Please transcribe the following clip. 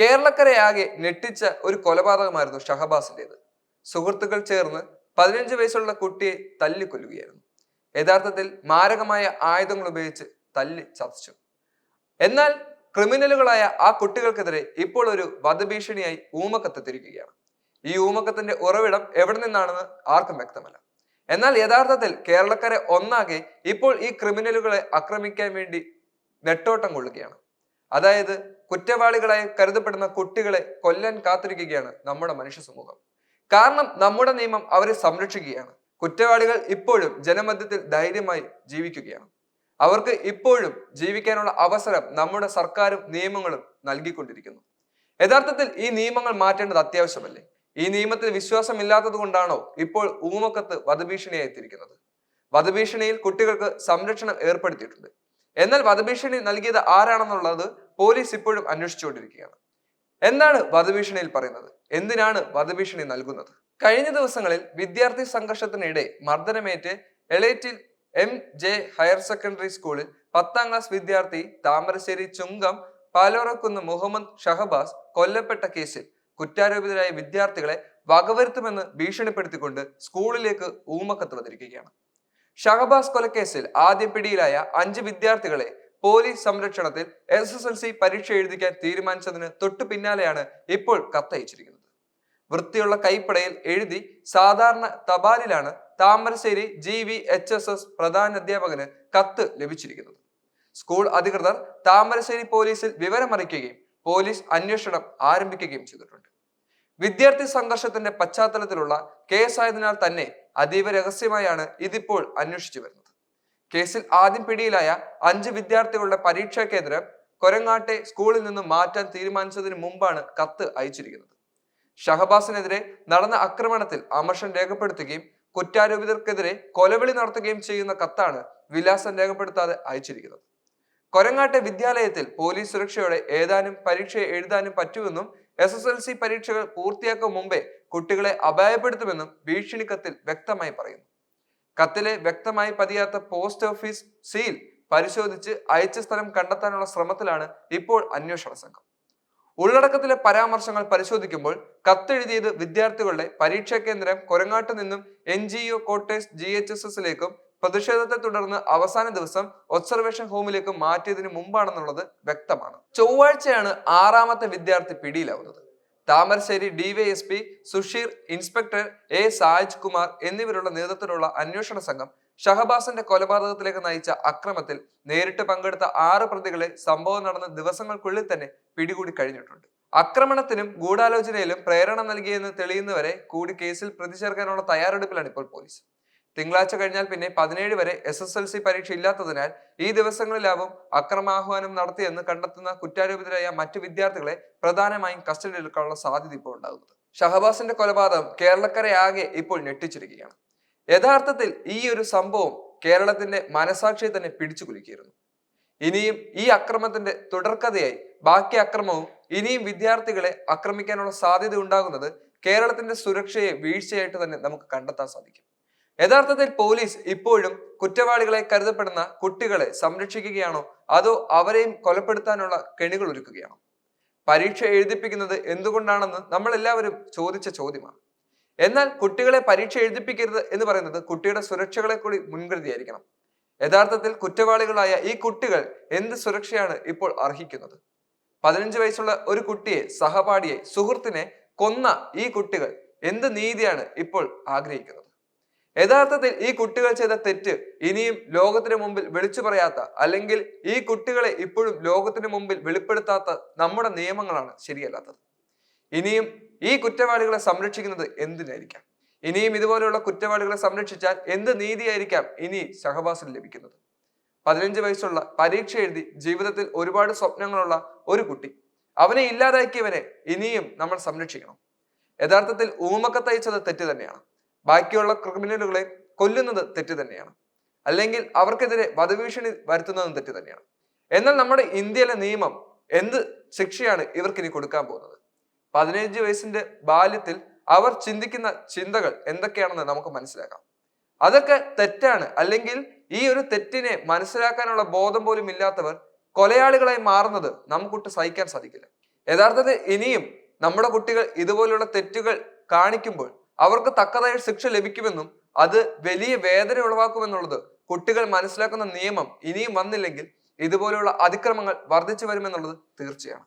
കേരളക്കരയാകെ ഞെട്ടിച്ച ഒരു കൊലപാതകമായിരുന്നു ഷഹബാസിന്റേത്. സുഹൃത്തുക്കൾ ചേർന്ന് പതിനഞ്ച് വയസ്സുള്ള കുട്ടിയെ തല്ലിക്കൊല്ലുകയായിരുന്നു. യഥാർത്ഥത്തിൽ മാരകമായ ആയുധങ്ങൾ ഉപയോഗിച്ച് തല്ലി ചതച്ചു. എന്നാൽ ക്രിമിനലുകളായ ആ കുട്ടികൾക്കെതിരെ ഇപ്പോൾ ഒരു വധഭീഷണിയായി ഊമക്കത്തെത്തിരിക്കുകയാണ്. ഈ ഊമക്കത്തിന്റെ ഉറവിടം എവിടെ നിന്നാണെന്ന് ആർക്കും വ്യക്തമല്ല. എന്നാൽ യഥാർത്ഥത്തിൽ കേരളക്കാരെ ഒന്നാകെ ഇപ്പോൾ ഈ ക്രിമിനലുകളെ ആക്രമിക്കാൻ വേണ്ടി നെട്ടോട്ടം കൊള്ളുകയാണ്. അതായത് കുറ്റവാളികളായി കരുതപ്പെടുന്ന കുട്ടികളെ കൊല്ലാൻ കാത്തിരിക്കുകയാണ് നമ്മുടെ മനുഷ്യ സമൂഹം. കാരണം നമ്മുടെ നിയമം അവരെ സംരക്ഷിക്കുകയാണ്. കുറ്റവാളികൾ ഇപ്പോഴും ജനമധ്യത്തിൽ ധൈര്യമായി ജീവിക്കുകയാണ്. അവർക്ക് ഇപ്പോഴും ജീവിക്കാനുള്ള അവസരം നമ്മുടെ സർക്കാരും നിയമങ്ങളും നൽകിക്കൊണ്ടിരിക്കുന്നു. യഥാർത്ഥത്തിൽ ഈ നിയമങ്ങൾ മാറ്റേണ്ടത് അത്യാവശ്യമല്ലേ? ഈ നിയമത്തിൽ വിശ്വാസമില്ലാത്തത് കൊണ്ടാണോ ഇപ്പോൾ ഊമക്കത്ത് വധഭീഷണിയായി എത്തിയിരിക്കുന്നത് വധഭീഷണിയിൽ കുട്ടികൾക്ക് സംരക്ഷണം ഏർപ്പെടുത്തിയിട്ടുണ്ട്. എന്നാൽ വധഭീഷണി നൽകിയത് ആരാണെന്നുള്ളത് പോലീസ് ഇപ്പോഴും അന്വേഷിച്ചുകൊണ്ടിരിക്കുകയാണ്. എന്താണ് വധഭീഷണിയിൽ പറയുന്നത്? എന്തിനാണ് വധഭീഷണി നൽകുന്നത്? കഴിഞ്ഞ ദിവസങ്ങളിൽ വിദ്യാർത്ഥി സംഘർഷത്തിനിടെ മർദ്ദനമേറ്റ് Elettil M J higher secondary സ്കൂളിൽ പത്താം ക്ലാസ് വിദ്യാർത്ഥി താമരശ്ശേരി ചുങ്കം പാലോറക്കുന്ന് മുഹമ്മദ് ഷഹബാസ് കൊല്ലപ്പെട്ട കേസിൽ കുറ്റാരോപിതരായ വിദ്യാർത്ഥികളെ വകവരുത്തുമെന്ന് ഭീഷണിപ്പെടുത്തിക്കൊണ്ട് സ്കൂളിലേക്ക് ഊമക്കത്ത് വന്നിരിക്കുകയാണ്. ഷഹബാസ് കൊലക്കേസിൽ ആദ്യം പിടിയിലായ അഞ്ച് വിദ്യാർത്ഥികളെ പോലീസ് സംരക്ഷണത്തിൽ എസ് എസ് എൽ സി പരീക്ഷ എഴുതിക്കാൻ തീരുമാനിച്ചതിന് തൊട്ടു പിന്നാലെയാണ് ഇപ്പോൾ കത്തയച്ചിരിക്കുന്നത്. വൃത്തിയുള്ള കൈപ്പടയിൽ എഴുതി സാധാരണ തപാലിലാണ് Thamarassery G V H S S പ്രധാന അധ്യാപകന് കത്ത് ലഭിച്ചിരിക്കുന്നത്. സ്കൂൾ അധികൃതർ താമരശ്ശേരി പോലീസിൽ വിവരമറിയിക്കുകയും പോലീസ് അന്വേഷണം ആരംഭിക്കുകയും ചെയ്തിട്ടുണ്ട്. വിദ്യാർത്ഥി സംഘർഷത്തിന്റെ പശ്ചാത്തലത്തിലുള്ള കേസായതിനാൽ തന്നെ അതീവ രഹസ്യമായാണ് ഇതിപ്പോൾ അന്വേഷിച്ചു വരുന്നത്. കേസിൽ ആദ്യം പിടിയിലായ അഞ്ച് വിദ്യാർത്ഥികളുടെ പരീക്ഷാ കേന്ദ്രം കൊരങ്ങാട്ടെ സ്കൂളിൽ നിന്നും മാറ്റാൻ തീരുമാനിച്ചതിന് മുമ്പാണ് കത്ത് അയച്ചിരിക്കുന്നത്. ഷഹബാസിനെതിരെ നടന്ന ആക്രമണത്തിൽ അമർഷൻ രേഖപ്പെടുത്തുകയും കുറ്റാരോപിതർക്കെതിരെ കൊലവിളി നടത്തുകയും ചെയ്യുന്ന കത്താണ് വിലാസം രേഖപ്പെടുത്താതെ അയച്ചിരിക്കുന്നത്. കൊരങ്ങാട്ടെ വിദ്യാലയത്തിൽ പോലീസ് സുരക്ഷയോടെ ഏതാനും പരീക്ഷയെ എഴുതാനും പറ്റുമെന്നും എസ് എസ് എൽ സി പരീക്ഷകൾ പൂർത്തിയാക്കും മുമ്പേ കുട്ടികളെ അപായപ്പെടുത്തുമെന്നും ഭീഷണി കത്തിൽ വ്യക്തമായി പറയുന്നു. കത്തിലെ വ്യക്തമായി പതിയാത്ത പോസ്റ്റ് ഓഫീസ് സീൽ പരിശോധിച്ച് അയച്ച സ്ഥലം കണ്ടെത്താനുള്ള ശ്രമത്തിലാണ് ഇപ്പോൾ അന്വേഷണ സംഘം. ഉള്ളടക്കത്തിലെ പരാമർശങ്ങൾ പരിശോധിക്കുമ്പോൾ കത്തെഴുതിയത് വിദ്യാർത്ഥികളുടെ പരീക്ഷാ കേന്ദ്രം കൊരങ്ങാട്ട് നിന്നും N G O quarters G H S എസിലേക്കും പ്രതിഷേധത്തെ തുടർന്ന് അവസാന ദിവസം ഒബ്സർവേഷൻ ഹോമിലേക്ക് മാറ്റിയതിനു മുമ്പാണെന്നുള്ളത് വ്യക്തമാണ്. ചൊവ്വാഴ്ചയാണ് ആറാമത്തെ വിദ്യാർത്ഥി പിടിയിലാവുന്നത്. Thamarassery DYSP Susheer inspector A Saj Kumar എന്നിവരുടെ നേതൃത്വത്തിലുള്ള അന്വേഷണ സംഘം ഷഹബാസിന്റെ കൊലപാതകത്തിലേക്ക് നയിച്ച അക്രമത്തിൽ നേരിട്ട് പങ്കെടുത്ത ആറ് പ്രതികളെ സംഭവം നടന്ന ദിവസങ്ങൾക്കുള്ളിൽ തന്നെ പിടികൂടി കഴിഞ്ഞിട്ടുണ്ട്. ആക്രമണത്തിനും ഗൂഢാലോചനയിലും പ്രേരണ നൽകിയെന്ന് തെളിയുന്നവരെ കൂടി കേസിൽ പ്രതി ചേർക്കാനുള്ള തയ്യാറെടുപ്പിലാണ് ഇപ്പോൾ പോലീസ്. തിങ്കളാഴ്ച കഴിഞ്ഞാൽ പിന്നെ പതിനേഴ് വരെ എസ് എസ് എൽ സി പരീക്ഷ ഇല്ലാത്തതിനാൽ ഈ ദിവസങ്ങളിലാവും അക്രമാഹ്വാനം നടത്തിയെന്ന് കണ്ടെത്തുന്ന കുറ്റാരോപിതരായ മറ്റു വിദ്യാർത്ഥികളെ പ്രധാനമായും കസ്റ്റഡിയിലെടുക്കാനുള്ള സാധ്യത ഇപ്പോൾ ഉണ്ടാകുന്നത്. ഷഹബാസിന്റെ കൊലപാതകം കേരളക്കരെ ആകെ ഇപ്പോൾ ഞെട്ടിച്ചിരിക്കുകയാണ്. യഥാർത്ഥത്തിൽ ഈ ഒരു സംഭവം കേരളത്തിന്റെ മനസാക്ഷിയെ തന്നെ പിടിച്ചു കുലുക്കിയിരുന്നു. ഇനിയും ഈ അക്രമത്തിന്റെ തുടർക്കഥയായി ബാക്കി അക്രമവും ഇനിയും വിദ്യാർത്ഥികളെ ആക്രമിക്കാനുള്ള സാധ്യത ഉണ്ടാകുന്നത് കേരളത്തിന്റെ സുരക്ഷയെ വീഴ്ചയായിട്ട് തന്നെ നമുക്ക് കണ്ടെത്താൻ സാധിക്കും. യഥാർത്ഥത്തിൽ പോലീസ് ഇപ്പോഴും കുറ്റവാളികളെ കരുതപ്പെടുന്ന കുട്ടികളെ സംരക്ഷിക്കുകയാണോ? അതോ അവരെയും കൊലപ്പെടുത്താനുള്ള കെണികൾ ഒരുക്കുകയാണോ? പരീക്ഷ എഴുതിപ്പിക്കുന്നത് എന്തുകൊണ്ടാണെന്ന് നമ്മൾ എല്ലാവരും ചോദിച്ച ചോദ്യമാണ്. എന്നാൽ കുട്ടികളെ പരീക്ഷ എഴുതിപ്പിക്കരുത് എന്ന് പറയുന്നത് കുട്ടിയുടെ സുരക്ഷകളെ കൂടി മുൻകരുതിയായിരിക്കണം. യഥാർത്ഥത്തിൽ കുറ്റവാളികളായ ഈ കുട്ടികൾ എന്ത് സുരക്ഷയാണ് ഇപ്പോൾ അർഹിക്കുന്നത്? പതിനഞ്ച് വയസ്സുള്ള ഒരു കുട്ടിയെ സഹപാഠിയെ സുഹൃത്തിനെ കൊന്ന ഈ കുട്ടികൾ എന്ത് നീതിയാണ് ഇപ്പോൾ ആഗ്രഹിക്കുന്നത്? യഥാർത്ഥത്തിൽ ഈ കുട്ടികൾ ചെയ്ത തെറ്റ് ഇനിയും ലോകത്തിന് മുമ്പിൽ വിളിച്ചു പറയാത്ത അല്ലെങ്കിൽ ഈ കുട്ടികളെ ഇപ്പോഴും ലോകത്തിന് മുമ്പിൽ വെളിപ്പെടുത്താത്ത നമ്മുടെ നിയമങ്ങളാണ് ശരിയല്ലാത്തത്. ഇനിയും ഈ കുറ്റവാളികളെ സംരക്ഷിക്കുന്നത് എന്തിനായിരിക്കാം? ഇനിയും ഇതുപോലെയുള്ള കുറ്റവാളികളെ സംരക്ഷിച്ചാൽ എന്ത് നീതിയായിരിക്കാം ഇനി ഷഹബാസിന് ലഭിക്കുന്നത്? പതിനഞ്ച് വയസ്സുള്ള പരീക്ഷ എഴുതി ജീവിതത്തിൽ ഒരുപാട് സ്വപ്നങ്ങളുള്ള ഒരു കുട്ടി അവനെ ഇല്ലാതാക്കിയവനെ ഇനിയും നമ്മൾ സംരക്ഷിക്കണം. യഥാർത്ഥത്തിൽ ഊമക്കത്തയച്ചത് തെറ്റ് തന്നെയാണ്. ബാക്കിയുള്ള ക്രിമിനലുകളെ കൊല്ലുന്നത് തെറ്റ് തന്നെയാണ്. അല്ലെങ്കിൽ അവർക്കെതിരെ വധഭീഷണി വരുത്തുന്നതും തെറ്റ് തന്നെയാണ്. എന്നാൽ നമ്മുടെ ഇന്ത്യയിലെ നിയമം എന്ത് ശിക്ഷയാണ് ഇവർക്ക് ഇനി കൊടുക്കാൻ പോകുന്നത്? പതിനഞ്ച് വയസ്സിന്റെ ബാല്യത്തിൽ അവർ ചിന്തിക്കുന്ന ചിന്തകൾ എന്തൊക്കെയാണെന്ന് നമുക്ക് മനസ്സിലാക്കാം. അതൊക്കെ തെറ്റാണ്. അല്ലെങ്കിൽ ഈ ഒരു തെറ്റിനെ മനസ്സിലാക്കാനുള്ള ബോധം പോലും ഇല്ലാത്തവർ കൊലയാളികളായി മാറുന്നത് നമുക്കൊട്ട് സഹിക്കാൻ സാധിക്കില്ല. യഥാർത്ഥത്തിൽ ഇനിയും നമ്മുടെ കുട്ടികൾ ഇതുപോലുള്ള തെറ്റുകൾ കാണിക്കുമ്പോൾ അവർക്ക് തക്കതായ ശിക്ഷ ലഭിക്കുമെന്നും അത് വലിയ വേദന ഉളവാക്കുമെന്നുള്ളത് കുട്ടികൾ മനസ്സിലാക്കുന്ന നിയമം ഇനിയും വന്നില്ലെങ്കിൽ ഇതുപോലെയുള്ള അതിക്രമങ്ങൾ വർദ്ധിച്ചു വരുമെന്നുള്ളത് തീർച്ചയാണ്.